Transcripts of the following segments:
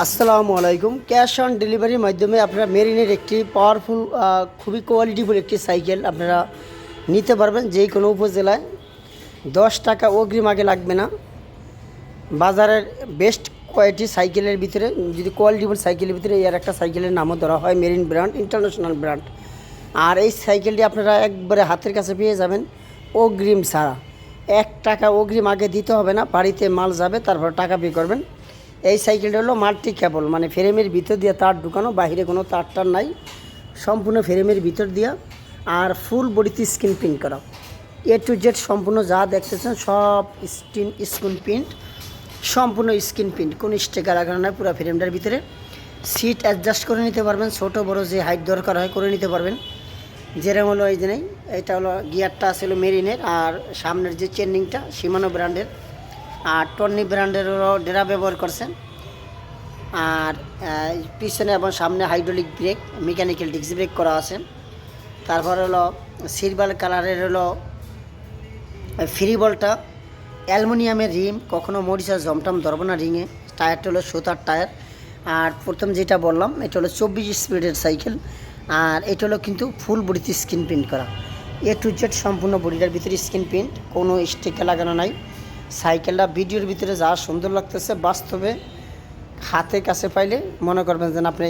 আসসালামু আলাইকুম। Cash on ডেলিভারির মাধ্যমে আপনারা মেরিনের একটি পাওয়ারফুল খুবই কোয়ালিটিফুল একটি সাইকেল আপনারা নিতে পারবেন যে কোনো উপজেলায়। দশ টাকা অগ্রিম আগে লাগবে না। বাজারের বেস্ট কোয়ালিটি সাইকেলের ভিতরে, যদি কোয়ালিটিফুল সাইকেলের ভিতরে এর একটা সাইকেলের নামও ধরা হয় মেরিন ব্র্যান্ড ইন্টারন্যাশনাল ব্র্যান্ড আর এই সাইকেলটি আপনারা একবারে হাতের কাছে পেয়ে যাবেন অগ্রিম ছাড়া। এক টাকা অগ্রিম আগে দিতে হবে না, বাড়িতে মাল যাবে, তারপর টাকা পে করবেন। এই সাইকেলটা হলো মাল্টি কেবল মানে ফ্রেমের ভিতর দিয়ে তার ঢুকানো বাইরে কোনো তার টার নাই। সম্পূর্ণ ফ্রেমের ভিতর দিয়া আর ফুল বডিতে স্ক্রিন প্রিন্ট করা। এ টু জেড সম্পূর্ণ যা দেখতেছেন সব স্ক্রিন স্ক্রিন প্রিন্ট সম্পূর্ণ স্ক্রিন প্রিন্ট কোনো স্টিকার লাগানো নয় পুরো ফ্রেমটার ভিতরে। সিট অ্যাডজাস্ট করে নিতে পারবেন, ছোট, বড় যে হাইট দরকার হয় করে নিতে পারবেন। যেরকম হলো এই যে নেই, এটা হলো গিয়ারটা ছিল মেরিনের আর সামনের যে চেনিংটা সীমানো ব্র্যান্ডের আর টর্নি ব্র্যান্ডের ডেরা ব্যবহার করছেন। আর পিছনে এবং সামনে hydraulic brake, mechanical disc brake করা আছে। তারপর হলো সিলভার কালারের হলো ফ্রি বলটা। অ্যালুমিনিয়ামের রিম, কখনো মরিচা জমটম ধরবো না রিংয়ে। টায়ারটা হলো সুতার টায়ার। আর প্রথম যেটা বললাম, এটা হলো চব্বিশ স্পিডের সাইকেল। আর এটা হলো কিন্তু ফুল বডিতে স্ক্রিন প্রিন্ট করা। এ টু জেড সম্পূর্ণ বডিটার ভিতরে স্ক্রিন প্রিন্ট, কোনো স্টিকার লাগানো নাই। সাইকেলটা ভিডিওর ভিতরে যা সুন্দর লাগতেছে, বাস্তবে হাতে কাছে পাইলে মনে করবেন যেন আপনি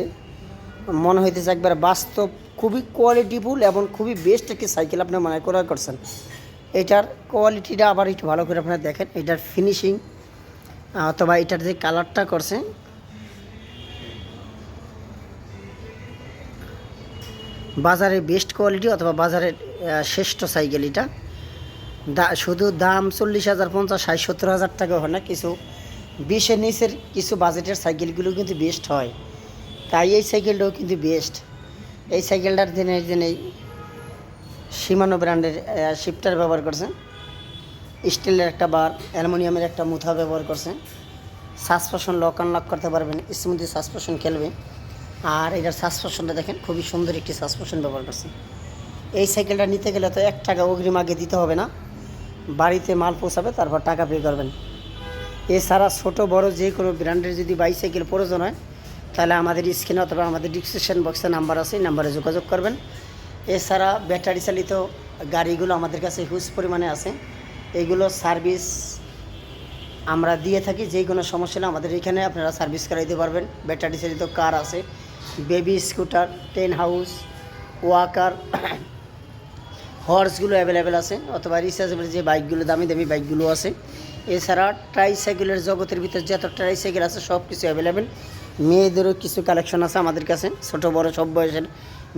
মনে হইতেছে একবার বাস্তব, খুবই কোয়ালিটিফুল এবং খুবই বেস্ট একটি সাইকেল আপনি মনে ক্রয় করছেন। এটার কোয়ালিটিটা আবার একটু ভালো করে আপনারা দেখেন, এটার ফিনিশিং অথবা এটার যে কালারটা করছে। বাজারের বেস্ট কোয়ালিটি অথবা বাজারের শ্রেষ্ঠ সাইকেল এটা। দা, শুধু দাম চল্লিশ হাজার, পঞ্চাশ, ষাট, সত্তর হাজার টাকা হয় না, কিছু বিশের নিচের কিছু বাজেটের সাইকেলগুলো কিন্তু বেস্ট হয়। তাই এই সাইকেলটাও কিন্তু বেস্ট এই সাইকেলটার দিনে দিনে সীমানো ব্র্যান্ডের শিফটার ব্যবহার করছে। স্টিলের একটা বার, অ্যালুমিনিয়ামের একটা মুথা ব্যবহার করছে। সাসপেশন লক আনলক করতে পারবেন স্মুথি সাসপেশন খেলবে। আর এটার সাসপেশনটা দেখেন, খুবই সুন্দর একটি সাসপেশন ব্যবহার করছে। এই সাইকেলটা নিতে গেলে তো এক টাকা অগ্রিম আগে দিতে হবে না। বাড়িতে মাল পৌঁছাবে, তারপর টাকা পে করবেন। এছাড়া ছোট, বড় যে কোনো ব্র্যান্ডের যদি বাইসাইকেল প্রয়োজন হয়, তাহলে আমাদের স্ক্রিনে অথবা আমাদের ডিসক্রিপশন বক্সে নাম্বার আছে, এই নাম্বারে যোগাযোগ করবেন। এছাড়া ব্যাটারি চালিত গাড়িগুলো আমাদের কাছে হিউজ পরিমাণে আছে। এগুলো সার্ভিস আমরা দিয়ে থাকি, যে কোনো সমস্যা আমাদের এখানে আপনারা সার্ভিস করাইতে পারবেন। ব্যাটারি চালিত কার আছে baby scooter ten house walker হর্সগুলো available আছে অথবা রিচার্জেবল যে বাইকগুলো, দামি দামি বাইকগুলো আছে। এছাড়া ট্রাইসাইকেলের জগতের ভিতরে যত ট্রাইসাইকেল আছে সব কিছু অ্যাভেলেবেল মেয়েদেরও কিছু কালেকশন আছে আমাদের কাছে, ছোট, বড়, সব বয়সের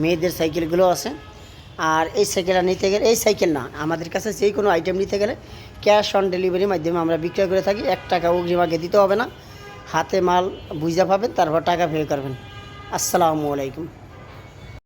মেয়েদের সাইকেলগুলো আছে। আর এই সাইকেলটা নিতে গেলে, এই সাইকেল না, আমাদের কাছে যে কোনো আইটেম নিতে গেলে ক্যাশ অন ডেলিভারির মাধ্যমে আমরা বিক্রয় করে থাকি। এক টাকা অগ্রিম আগে দিতে হবে না। হাতে মাল বুঝা পাবেন, তারপর টাকা পে করবেন। আসসালামু আলাইকুম।